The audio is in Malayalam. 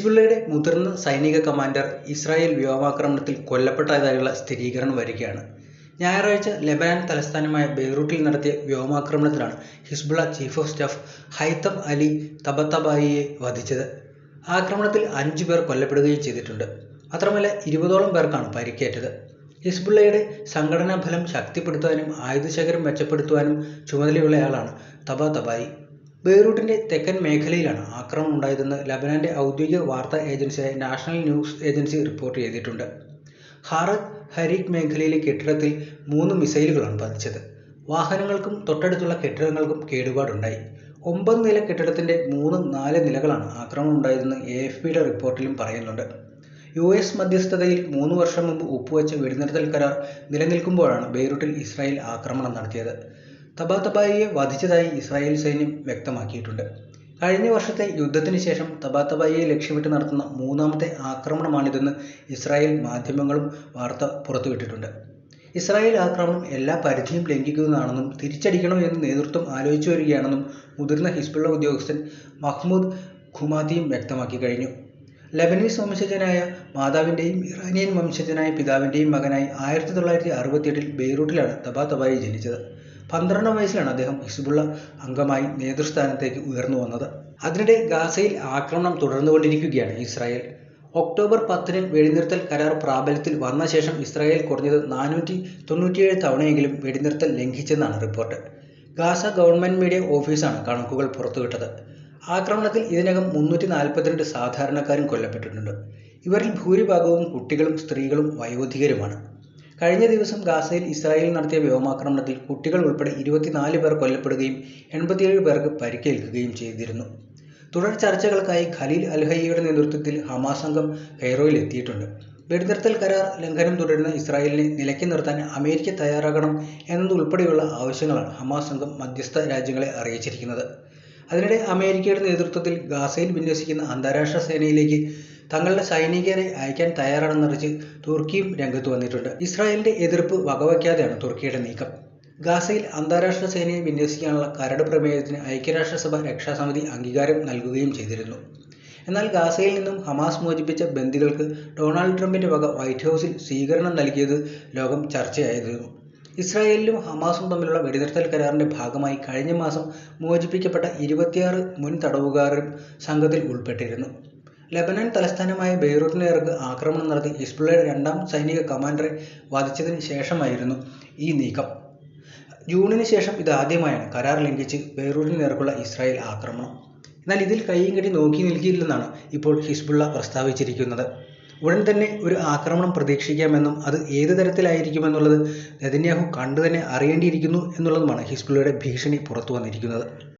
ഹിസ്ബുള്ളയുടെ മുതിർന്ന സൈനിക കമാൻഡർ ഇസ്രായേൽ വ്യോമാക്രമണത്തിൽ കൊല്ലപ്പെട്ടതായുള്ള സ്ഥിരീകരണം വരികയാണ്. ഞായറാഴ്ച ലെബനാൻ തലസ്ഥാനമായ ബെയ്റൂട്ടിൽ നടത്തിയ വ്യോമാക്രമണത്തിലാണ് Hezbollah chief of staff Haytham Ali തബത്തബായിയെ വധിച്ചത്. ആക്രമണത്തിൽ അഞ്ചു പേർ കൊല്ലപ്പെടുകയും ചെയ്തിട്ടുണ്ട്. മാത്രമല്ല ഇരുപതോളം പേർക്കാണ് പരിക്കേറ്റത്. ഹിസ്ബുള്ളയുടെ സംഘടനാ ഫലം ശക്തിപ്പെടുത്താനും ആയുധശേഖരം മെച്ചപ്പെടുത്തുവാനും ചുമതലയുള്ളയാളാണ് തബാതബായി ബെയ്റൂട്ടിന്റെ തെക്കൻ മേഖലയിലാണ് ആക്രമണം ഉണ്ടായതെന്ന് ലബനാന്റെ ഔദ്യോഗിക വാർത്താ ഏജൻസിയായ നാഷണൽ ന്യൂസ് ഏജൻസി റിപ്പോർട്ട് ചെയ്തിട്ടുണ്ട്. ഹാറത് ഹരീഖ് മേഖലയിലെ കെട്ടിടത്തിൽ മൂന്ന് മിസൈലുകളാണ് പതിച്ചത്. വാഹനങ്ങൾക്കും തൊട്ടടുത്തുള്ള കെട്ടിടങ്ങൾക്കും കേടുപാടുണ്ടായി. ഒമ്പത് നില കെട്ടിടത്തിന്റെ മൂന്ന് നാല് നിലകളാണ് ആക്രമണം ഉണ്ടായതെന്ന് എ എഫ് പിയുടെ റിപ്പോർട്ടിലും പറയുന്നുണ്ട്. യു എസ് മധ്യസ്ഥതയിൽ മൂന്ന് വർഷം മുമ്പ് ഒപ്പുവെച്ച വെടിനിർത്തൽ കരാർ നിലനിൽക്കുമ്പോഴാണ് ബെയ്റൂട്ടിൽ ഇസ്രായേൽ ആക്രമണം നടത്തിയത്. തബാതബായിയെ വധിച്ചതായി ഇസ്രായേൽ സൈന്യം വ്യക്തമാക്കിയിട്ടുണ്ട്. കഴിഞ്ഞ വർഷത്തെ യുദ്ധത്തിന് ശേഷം തബാതബായിയെ ലക്ഷ്യമിട്ട് നടത്തുന്ന മൂന്നാമത്തെ ആക്രമണമാണിതെന്ന് ഇസ്രായേൽ മാധ്യമങ്ങളും വാർത്ത പുറത്തുവിട്ടിട്ടുണ്ട്. ഇസ്രായേൽ ആക്രമണം എല്ലാ പരിധിയും ലംഘിക്കുന്നതാണെന്നും തിരിച്ചടിക്കണോ എന്ന് നേതൃത്വം ആലോചിച്ചു വരികയാണെന്നും മുതിർന്ന ഹിസ്ബുള്ള ഉദ്യോഗസ്ഥൻ മഹ്മൂദ് ഖുമാദിയും വ്യക്തമാക്കി കഴിഞ്ഞു. ലബനീസ് വംശജനായ മാതാവിന്റെയും ഇറാനിയൻ വംശജനായ പിതാവിന്റെയും മകനായി ആയിരത്തി തൊള്ളായിരത്തി അറുപത്തിയെട്ടിൽ ബെയ്റൂട്ടിലാണ് തബാതബായി ജനിച്ചത്. പന്ത്രണ്ടാം വയസ്സിലാണ് അദ്ദേഹം ഹിസ്ബുള്ള അംഗമായി നേതൃസ്ഥാനത്തേക്ക് ഉയർന്നു വന്നത്. അതിനിടെ ഗാസയിൽ ആക്രമണം തുടർന്നുകൊണ്ടിരിക്കുകയാണ് ഇസ്രായേൽ. ഒക്ടോബർ പത്തിന് വെടിനിർത്തൽ കരാർ പ്രാബല്യത്തിൽ വന്ന ശേഷം ഇസ്രായേൽ കുറഞ്ഞത് നാനൂറ്റി തൊണ്ണൂറ്റിയേഴ് തവണയെങ്കിലും വെടിനിർത്തൽ ലംഘിച്ചെന്നാണ് റിപ്പോർട്ട്. ഗാസ ഗവൺമെന്റ് മീഡിയ ഓഫീസാണ് കണക്കുകൾ പുറത്തുവിട്ടത്. ആക്രമണത്തിൽ ഇതിനകം മുന്നൂറ്റി നാൽപ്പത്തിരണ്ട് സാധാരണക്കാരും കൊല്ലപ്പെട്ടിട്ടുണ്ട്. ഇവരിൽ ഭൂരിഭാഗവും കുട്ടികളും സ്ത്രീകളും വയോധികരുമാണ്. കഴിഞ്ഞ ദിവസം ഗാസയിൽ ഇസ്രായേൽ നടത്തിയ വ്യോമാക്രമണത്തിൽ കുട്ടികൾ ഉൾപ്പെടെ ഇരുപത്തിനാല് പേർ കൊല്ലപ്പെടുകയും എൺപത്തിയേഴ് പേർക്ക് പരിക്കേൽക്കുകയും ചെയ്തിരുന്നു. തുടർ ചർച്ചകൾക്കായി ഖലീൽ അൽഹയ്യയുടെ നേതൃത്വത്തിൽ ഹമാസ് സംഘം കൈറോയിൽ എത്തിയിട്ടുണ്ട്. വെടിനിർത്തൽ കരാർ ലംഘനം തുടരുന്ന ഇസ്രായേലിനെ നിലയ്ക്ക് നിർത്താൻ അമേരിക്ക തയ്യാറാകണം എന്നതുൾപ്പെടെയുള്ള ആവശ്യങ്ങളാണ് ഹമാസ് സംഘം മധ്യസ്ഥ രാജ്യങ്ങളെ അറിയിച്ചിരിക്കുന്നത്. അതിനിടെ അമേരിക്കയുടെ നേതൃത്വത്തിൽ ഗാസയിൽ വിന്യസിക്കുന്ന അന്താരാഷ്ട്ര സേനയിലേക്ക് തങ്ങളുടെ സൈനികരെ അയക്കാൻ തയ്യാറാണെന്നറിച്ച് തുർക്കിയും രംഗത്ത് വന്നിട്ടുണ്ട്. ഇസ്രായേലിന്റെ എതിർപ്പ് വകവയ്ക്കാതെയാണ് തുർക്കിയുടെ നീക്കം. ഗാസയിൽ അന്താരാഷ്ട്ര സേനയെ വിന്യസിക്കാനുള്ള കരട് പ്രമേയത്തിന് ഐക്യരാഷ്ട്രസഭ രക്ഷാസമിതി അംഗീകാരം നൽകുകയും ചെയ്തിരുന്നു. എന്നാൽ ഗാസയിൽ നിന്നും ഹമാസ് മോചിപ്പിച്ച ബന്ദികൾക്ക് ഡൊണാൾഡ് ട്രംപിന്റെ വക വൈറ്റ് ഹൗസിൽ സ്വീകരണം നൽകിയത് ലോകം ചർച്ചയായിരുന്നു. ഇസ്രായേലിലും ഹമാസും തമ്മിലുള്ള വെടിനിർത്തൽ കരാറിന്റെ ഭാഗമായി കഴിഞ്ഞ മാസം മോചിപ്പിക്കപ്പെട്ട ഇരുപത്തിയാറ് മുൻ തടവുകാരും സംഘത്തിൽ ഉൾപ്പെട്ടിരുന്നു. ലബനാൻ തലസ്ഥാനമായ ബെയ്റൂട്ടിന് നേർക്ക് ആക്രമണം നടത്തി ഹിസ്ബുള്ളയുടെ രണ്ടാം സൈനിക കമാൻഡറെ വധിച്ചതിന് ശേഷമായിരുന്നു ഈ നീക്കം. ജൂണിന് ശേഷം ഇതാദ്യമായാണ് കരാർ ലംഘിച്ച് ബെയ്റൂട്ടിന് നേർക്കുള്ള ഇസ്രായേൽ ആക്രമണം. എന്നാൽ ഇതിൽ കൈയും കെട്ടി നോക്കി നിൽക്കില്ലെന്നാണ് ഇപ്പോൾ ഹിസ്ബുള്ള പ്രസ്താവിച്ചിരിക്കുന്നത്. ഉടൻ തന്നെ ഒരു ആക്രമണം പ്രതീക്ഷിക്കാമെന്നും അത് ഏത് തരത്തിലായിരിക്കുമെന്നുള്ളത് നെതന്യാഹു കണ്ടു തന്നെ അറിയേണ്ടിയിരിക്കുന്നു എന്നുള്ളതുമാണ് ഹിസ്ബുള്ളയുടെ ഭീഷണി പുറത്തു വന്നിരിക്കുന്നത്.